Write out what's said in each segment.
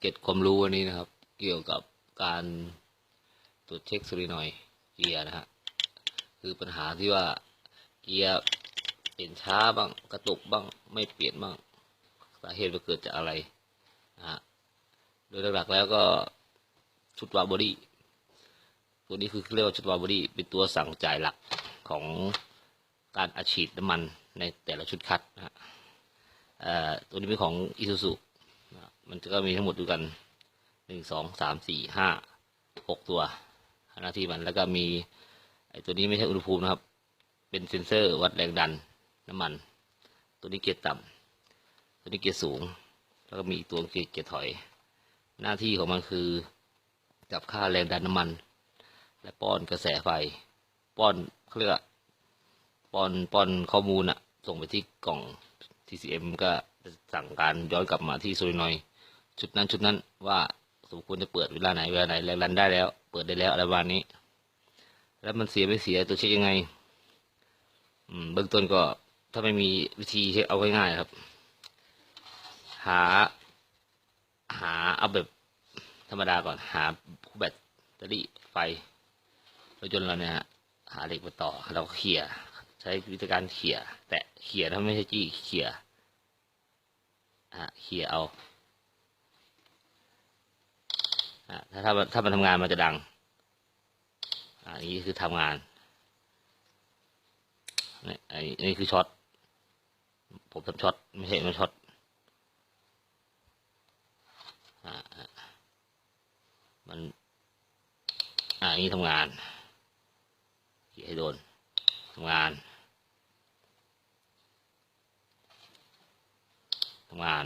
เก็บความรู้วันนี้นะครับ เกี่ยวกับการตรวจเช็คโซลินอยเกียร์นะฮะคือปัญหาที่ว่าเกียร์เปลี่ยนช้าบ้างกระตุกบ้างไม่เปลี่ยนบ้างสาเหตุมันเกิดจากอะไรนะฮะโดยหลักๆแล้วก็ชุดวาล์วบอดี้ตัวนี้คือเรียกว่าชุดวาล์วบอดี้เป็นตัวสั่งจ่ายหลักของการอัดฉีดน้ำมันในแต่ละชุดคัดนะฮะตัวนี้เป็นของอิซูซุ มันก็มีทั้งหมดด้วยกันหนึ่งสองสามสี่ห้าหกตัวหน้าที่มันแล้วก็มีไอ้ตัวนี้ไม่ใช่อุณหภูมินะครับ เป็นเซ็นเซอร์วัดแรงดันน้ำมัน ตัวนี้เกียร์ต่ำตัวนี้เกียร์สูง แล้วก็มีอีกตัวเกียร์เกียร์ถอย หน้าที่ของมันคือจับค่าแรงดันน้ำมัน และป้อนกระแสไฟ ป้อนเขาเรียกว่าป้อนป้อนข้อมูลอะส่งไปที่กล่อง TCM ก็สั่งการย้อนกลับมาที่โซลินอยด์ ชุดนั้นชุดนั้นว่าสมควรจะเปิดเวลาไหนเวลาไหนแรงดันได้แล้ว เปิดได้แล้วอะไรประมาณนี้ แล้วมันเสียไม่เสียตัวเช็คยังไง อืมเบื้องต้นก็ถ้าไม่มีวิธีเช็คเอาง่ายๆครับ หา หาเอาแบบธรรมดาก่อนหาคู่แบตเตอรี่ไฟรถยนต์เราเนี่ยหาเหล็กมาต่อเราเขี่ยใช้วิธีการเขี่ยแตะเขี่ยถ้าไม่ใช่จี้เขี่ยอะเขี่ยเอาอะ ถ้าถ้าถ้ามันทำงานมันจะดังอันนี้คือทำงานนี่อันนี้คือช็อตผมทำช็อตไม่ใช่มันช็อตอมันอ่าอันนี้ทำงานขี่ให้โดนทำงานทำงาน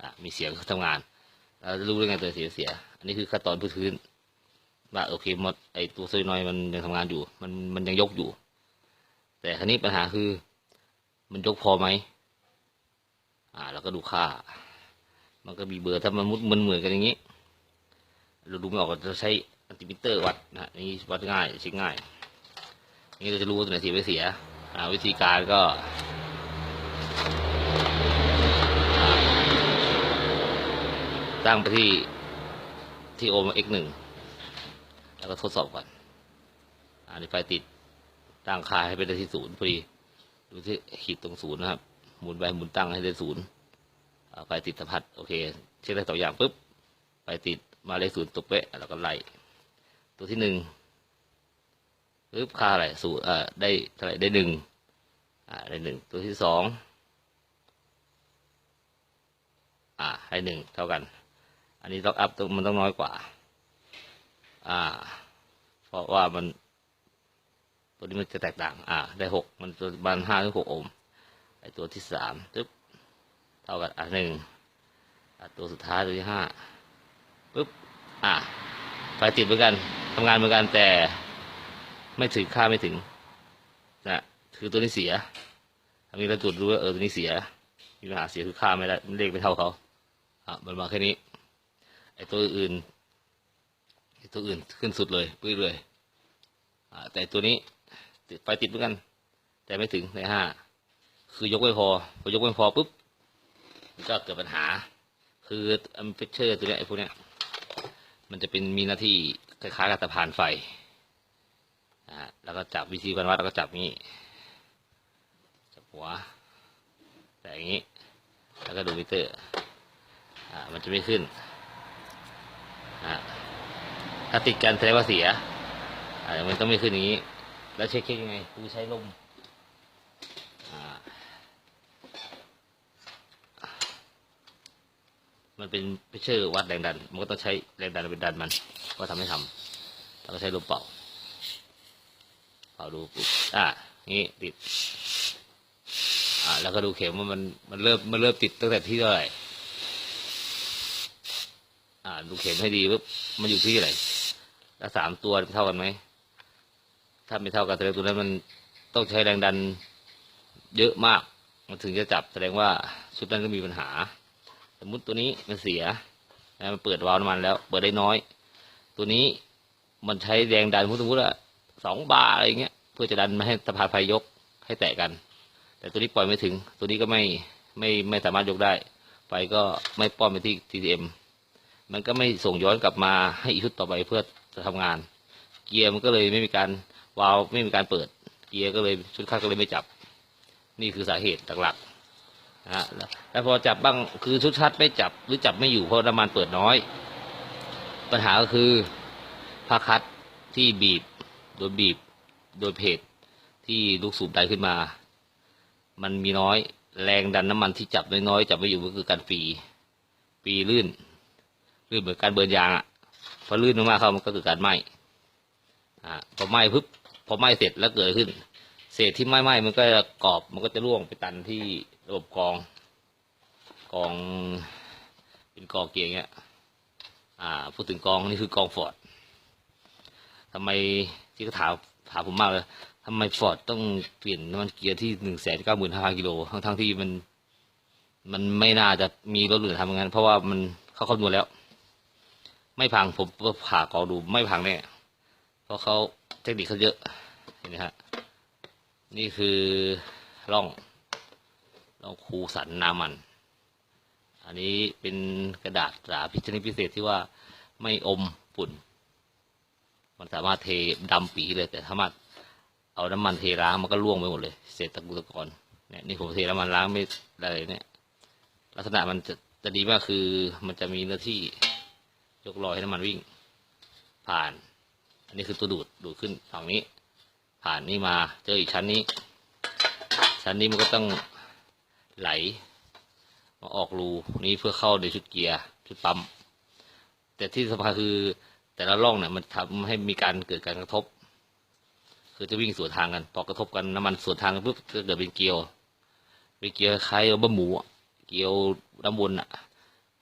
อะมีเสียงทำงาน เราจะรู้ได้ไงตัวเสียเสีย อันนี้คือขั้นตอนพื้นว่าโอเคหมดไอตัวโซลินอยมันยังทำงานอยู่ มันมันยังยกอยู่ แต่ครั้นี้ปัญหาคือ มันยกพอไหมอ่าเราก็ดูค่า มันก็มีเบอร์ถ้ามันมุดมันเหมือนกันอย่างนี้ เราดูไม่ออกเราจะใช้อันติมิเตอร์วัดนะนี่วัดง่ายเช็คง่ายนี่เราจะรู้ว่าตัวไหนเสียไม่เสียอ่าวิธีการก็อ่า ตั้งไปที่ที่โอม x หนึ่งแล้วก็ทดสอบก่อนอ่านี่ไฟติดตั้งค่าให้เป็นที่ศูนย์พอดี ดูที่ขีดตรงศูนย์นะครับ หมุนไปหมุนตั้งให้ได้ศูนย์อ่าไฟติดสัมผัสโอเค เช็คได้สองอย่างปุ๊บไฟติดมาเลขศูนย์ตกเป๊ะแล้วก็ไล่ตัวที่หนึ่งปึ๊บค่าอะไรสูตรเอ่อได้เท่าไหร่ได้หนึ่งอ่าได้หนึ่งตัวที่สองอ่าให้หนึ่งเท่ากัน อันนี้ต้องอัพต้องมันต้องน้อยกว่า อ่า เพราะว่ามัน ตัวนี้มันจะแตกต่าง อ่า ได้หกมันตัวบันห้าถึงหกโอห์มไอตัวที่สามปึ๊บเท่ากันอะหนึ่งอะตัวสุดท้ายตัวที่ห้าปึ๊บอ่าไฟติดเหมือนกันทำงานเหมือนกันแต่ไม่ถึงค่าไม่ถึงนะคือตัวนี้เสียอันนี้เราตรวจดูว่าเออตัวนี้เสียมีปัญหาเสียคือค่าไม่ได้เลขไม่เท่าเขาอะมันมาแค่นี้ ไอตัวอื่นไอตัวอื่นขึ้นสุดเลยปื้ดเลยแต่ตัวนี้ติดไฟติดเหมือนกัน แต่ไม่ถึงในห้าคือยกไม่พอพอยกไม่พอปุ๊บมันก็เกิดปัญหา คืออัมเฟเชอร์ตัวเนี้ยไอพวกเนี้ยมันจะเป็นมีหน้าที่คล้ายๆกับตะพานไฟนะแล้วก็จับวิธีการวัดแล้วก็จับงี้จับหัวแต่อย่างนี้ แล้วก็ดูมิเตอร์อ่ามันจะไม่ขึ้น ถ้าติดกันแสดงว่าเสียอ่ามันต้องไม่ขึ้นอย่างนี้ แล้วเช็คยังไงกูใช้ลมอ่ามันเป็นเพชเชอร์วัดแรงดัน มันก็ต้องใช้แรงดันเป็นดันมัน ก็ทำให้ทำแล้วก็ใช้ลมเป่าเอาดูปุ๊บอะงี้ติด อ่าแล้วก็ดูเข็มว่ามันมันเริ่มมันเริ่มติดตั้งแต่ที่เท่าไหร่อ่าดูเข็มให้ดีปุ๊บมันอยู่ที่เท่าไหร่ แล้วสามตัวเท่ากันไหม ถ้าไม่เท่ากันแสดงตัวนั้นมันต้องใช้แรงดันเยอะมาก มันถึงจะจับแสดงว่าชุดนั้นก็มีปัญหา สมมุติตัวนี้มันเสียนะมันเปิดวาล์วน้ำมันแล้ว เปิดได้น้อย ตัวนี้มันใช้แรงดันสมมติว่าสองบาร์อะไรเงี้ย เพื่อจะดันมาให้สะพานไฟยกให้แตะกัน แต่ตัวนี้ปล่อยไม่ถึง ตัวนี้ก็ไม่ไม่ไม่สามารถยกได้ ไฟก็ไม่ป้อนไปที่ TTM มันก็ไม่ส่งย้อนกลับมาให้อีชุดต่อไปเพื่อจะทำงาน เกียร์มันก็เลยไม่มีการวาล์วไม่มีการเปิด เกียร์ก็เลยชุดคัดก็เลยไม่จับ นี่คือสาเหตุหลักๆนะฮะแล้วพอจับบ้างคือชุดคัดไม่จับหรือจับไม่อยู่เพราะน้ำมันเปิดน้อย ปัญหาก็คือผ้าคัดที่บีบโดยบีบโดยเพจที่ลูกสูบได้ขึ้นมา มันมีน้อย แรงดันน้ำมันที่จับน้อยๆจับไม่อยู่ก็คือการฟรีฟรีลื่น ลื่นเหมือนการเบิร์นยางอะพอลื่นมากๆเข้ามันก็เกิดการไหม้อ่าพอไหม้ปุ๊บพอไหม้เสร็จแล้วเกิดขึ้น เศษที่ไหม้ไหม้มันก็จะกรอบมันก็จะร่วงไปตันที่ระบบกองกอง เป็นกองเกียร์เงี้ยอ่าพูดถึงกองนี่คือกองฟอร์ดทำไมที่เขาถามถามผมมากเลยทำไมฟอร์ดต้องเปลี่ยนน้ำมันเกียร์ที่หนึ่งแสนเก้าหมื่นห้าพันกิโลทั้งทั้งที่มัน มันไม่น่าจะมีรถอื่นทำอย่างนั้นเพราะว่ามันเขาคำนวณแล้ว ไม่พังผมผ่ากอดูไม่พังแน่เพราะเขาเทคนิคเขาเยอะเห็นไหมฮะนี่คือร่องร่องคูสันนามัน อันนี้เป็นกระดาษตราพิชนิดพิเศษที่ว่าไม่อมฝุ่น มันสามารถเทดำปีเลยแต่สามารถเอาน้ำมันเทล้างมันก็ร่วงไปหมดเลยเศษตะกุตะกอนเนี่ยนี่ผมเทน้ำมันล้างไม่ได้เลยเนี่ย ลักษณะมันจะจะดีมากคือมันจะมีเนื้อที่ ยกรอยให้น้ำมันวิ่ง ผ่าน อันนี้คือตัวดูดดูดขึ้นฝั่งนี้ ผ่านนี่มาเจออีกชั้นนี้ ชั้นนี้มันก็ต้องไหล มาออกรูนี้เพื่อเข้าในชุดเกียร์ชุดปั๊มแต่ที่สำคัญคือแต่ละร่องเนี่ยมันทำให้มีการเกิดการกระทบ คือจะวิ่งสวนทางกันพอกระทบกันน้ำมันสวนทางกันปุ๊บก็เกิดเป็นเกลียวเป็นเกลียวคล้ายๆบะหมูเกลียวน้ำวนอะ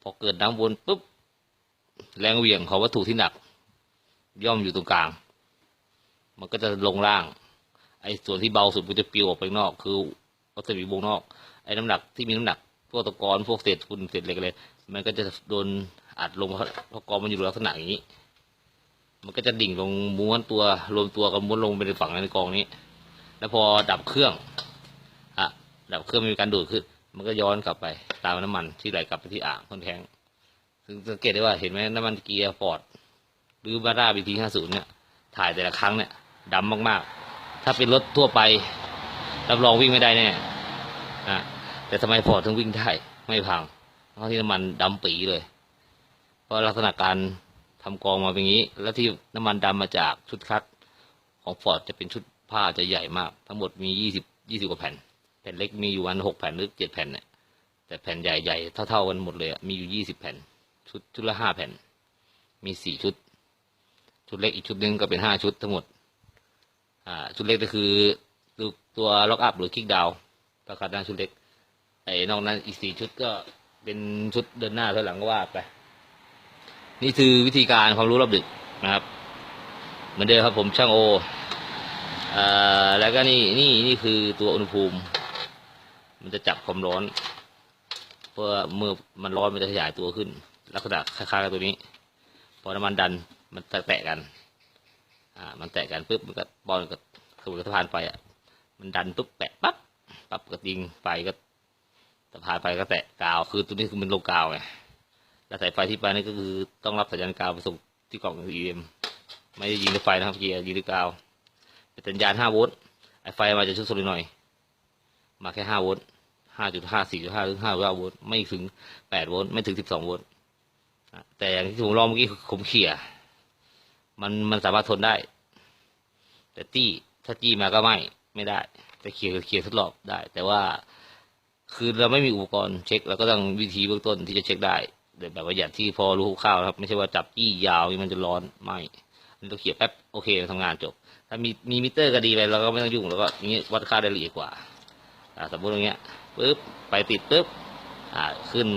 พอเกิดน้ำวนปุ๊บ แรงเหวี่ยงของวัตถุที่หนัก ย่อมอยู่ตรงกลาง มันก็จะลงล่าง ไอ้ส่วนที่เบาสุดมันจะปลิวออกไปนอก คือวัสดุวงนอก ไอ้น้ำหนักที่มีน้ำหนัก พวกตะกอนพวกเศษฝุ่นเศษเหล็กเลยมันก็จะโดนอัดลงเพราะกองมันอยู่ลักษณะอย่างนี้ มันก็จะดิ่งลงม้วนตัวรวมตัวกันม้วนลงไปในฝั่งในกองนี้ แล้วพอดับเครื่องอะดับเครื่องมีการดูดขึ้น มันก็ย้อนกลับไปตามน้ำมันที่ไหลกลับไปที่อ่างคนแท้ง ซึ่งสังเกตได้ว่าเห็นไหมน้ำมันเกียร์ฟอร์ดหรือมาด้าบีทีห้าศูนย์เนี่ย ถ่ายแต่ละครั้งเนี่ยดำมากๆ ถ้าเป็นรถทั่วไป รับรองวิ่งไม่ได้แน่อะแต่ทำไมฟอร์ดถึงวิ่งได้ ไม่พัง เพราะที่น้ำมันดำปีเลย เพราะลักษณะการทำกองมาเป็นอย่างนี้ แล้วที่น้ำมันดำมาจากชุดคัดของฟอร์ดจะเป็นชุดผ้าจะใหญ่มาก ทั้งหมดมียี่สิบยี่สิบกว่าแผ่น แผ่นเล็กมีอยู่วันหกแผ่นหรือเจ็ดแผ่นเนี่ยแต่แผ่นใหญ่ๆเท่าๆกันหมดเลยมีอยู่ยี่สิบแผ่น ชุดชุดละห้าแผ่น มีสี่ชุด ชุดเล็กอีกชุดหนึ่งก็เป็นห้าชุดทั้งหมด อ่า ชุดเล็กก็คือตัวตัวล็อกอัพหรือคิกดาวประกาศด้านชุดเล็ก ไอ้นอกนั้นอีกสี่ชุดก็เป็นชุดเดินหน้าถอยหลังก็ว่าไป นี่คือวิธีการความรู้รอบดึกนะครับ เหมือนเดิมครับผมช่างโออ่อแล้วก็นี่นี่นี่คือตัวอุณหภูมิ มันจะจับความร้อน เพื่อเมื่อมันร้อนมันจะขยายตัวขึ้น ลักษณะคล้ายๆกับตัวนี้ พอน้ำมันดันมันแตะกันอ่ามันแตะกันปุ๊บมันก็บอลกับขบวนสะพานไฟอะมันดันปุ๊บแปะปั๊บปั๊บก็ยิงไฟก็สะพานไฟก็แตะกาวคือตัวนี้คือมันลงกาวไงแล้วสายไฟที่ไปนี่ก็คือต้องรับสัญญาณกาวไปส่งที่กล่อง EM ไม่ได้ยิงด้วยไฟนะครับเกียร์ยิงด้วยกาวเป็นสัญญาณ5โวลต์ไอไฟมาจากชุดโซลินอยมาแค่5โวลต์5.5 4.5หรือ5โวลต์ไม่ถึง8โวลต์ไม่ถึง12โวลต์ แต่อย่างที่ผมลองเมื่อกี้คือผมเขี่ย มันมันสามารถทนได้ แต่จี้ถ้าจี้มาก็ไม่ไม่ได้ แต่เขี่ยเขี่ยทดลองได้ แต่ว่าคือเราไม่มีอุปกรณ์เช็คเราก็ต้องวิธีเบื้องต้นที่จะเช็คได้แบบประหยัดที่พอรู้คร่าวครับ ไม่ใช่ว่าจับจี้ยาวมันจะร้อนไม่อันนี้เราเขี่ยแป๊บโอเคทำงานจบ ถ้ามีมีมิเตอร์ก็ดีไปเราก็ไม่ต้องยุ่งแล้วก็อย่างนี้ยวัดค่าได้ละเอียดกว่าอ่าสมมติอย่างเงี้ยปุ๊บไปติดปุ๊บอ่าขึ้น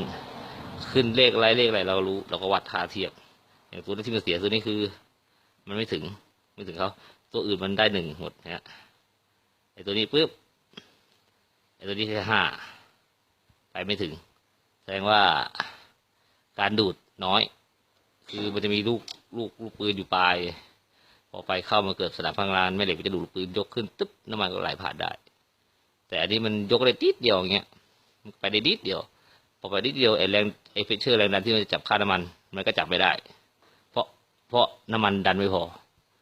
ขึ้นเลขอะไรเลขอะไรเรารู้ เราก็วัดค่าเทียบ อย่างตัวที่มันเสียตัวนี้คือ มันไม่ถึงไม่ถึงเขาตัวอื่นมันได้หนึ่งหมดนะฮะไอตัวนี้ปุ๊บไอตัวนี้แค่ห้าไปไม่ถึง แสดงว่าการดูดน้อย คือมันจะมีลูกลูกลูกปืนอยู่ปลายพอไฟเข้ามาเกิดสนามพลังงานแม่เหล็กมันจะดูดปืนยกขึ้นตึ๊บน้ำมันก็ไหลผ่านได้ แต่อันนี้มันยกได้นิดเดียวอย่างเงี้ยไปได้นิดเดียว พอไปนิดเดียวไอ้แรงไอ้เพชเชอร์แรงดันที่มันจะจับค่าน้ำมันมันก็จับไม่ได้ เพราะเพราะน้ำมันดันไม่พอ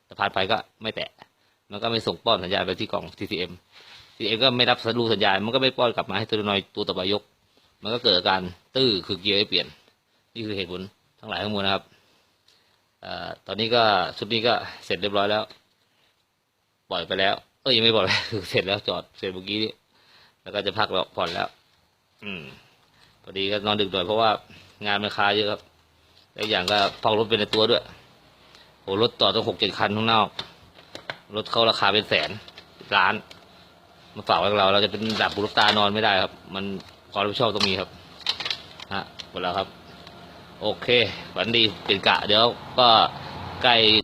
สะพานไฟก็ไม่แตะ มันก็ไม่ส่งป้อนสัญญาณไปที่กล่อง TCM TCM ก็ไม่รับสัญญาณสัญญาณมันก็ไม่ป้อนกลับมาให้โซลินอยตัวต่อไปยก มันก็เกิดการตื้อคือเกียร์ไม่เปลี่ยน นี่คือเหตุผลทั้งหลายทั้งมวลนะครับอตอนนี้ก็ชุดนี้ก็เสร็จเรียบร้อยแล้ว ปล่อยไปแล้ว เอ้ยยังไม่ปล่อยคือเสร็จแล้วจอดเสร็จเมื่อกี้นี้แล้วก็จะพักแล้วผ่อนแล้ว อืม พอดีก็นอนดึกหน่อยเพราะว่างานมันคาเยอะครับแล้วอย่างก็เฝ้ารถเป็นในตัวด้วยโอ้รถต่อต้องหกเจ็ดคันข้างนอก รถเข้าราคาเป็นแสนล้านมาฝากไว้กับเรา เราจะเป็นดับบุรุษตานอนไม่ได้ครับ มันความรับผิดชอบต้องมีครับฮะหมดแล้วครับ โอเคฝันดีเป็นกะเดี๋ยวก็ใกล้